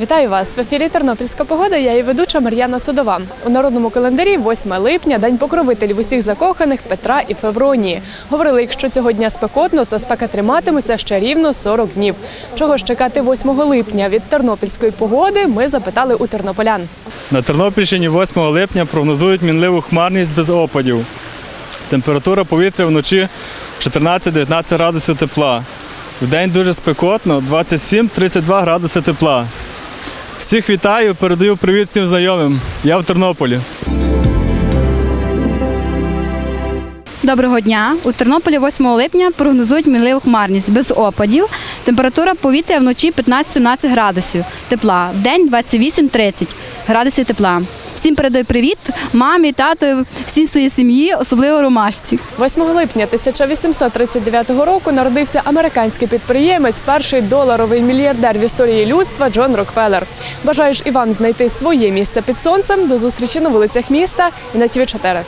Вітаю вас в ефірі Тернопільська погода. Я і ведуча Мар'яна Судова. У народному календарі 8 липня, день покровителів усіх закоханих Петра і Февронії. Говорили, якщо цього дня спекотно, то спека триматиметься ще рівно 40 днів. Чого ж чекати 8 липня від тернопільської погоди? Ми запитали у тернополян. На Тернопільщині 8 липня прогнозують мінливу хмарність без опадів. Температура повітря вночі 14-19 градусів тепла. Вдень дуже спекотно 27-32 градуси тепла. Всіх вітаю, передаю привіт всім знайомим. Я в Тернополі. Доброго дня. У Тернополі 8 липня прогнозують мінливу хмарність без опадів. Температура повітря вночі 15-17 градусів тепла, в день 28-30 градусів тепла. Всім передай привіт мамі, тату, всій своїй сім'ї, особливо ромашці. 8 липня 1839 року народився американський підприємець, перший доларовий мільярдер в історії людства Джон Рокфеллер. Бажаю ж і вам знайти своє місце під сонцем. До зустрічі на вулицях міста і на ТВ 4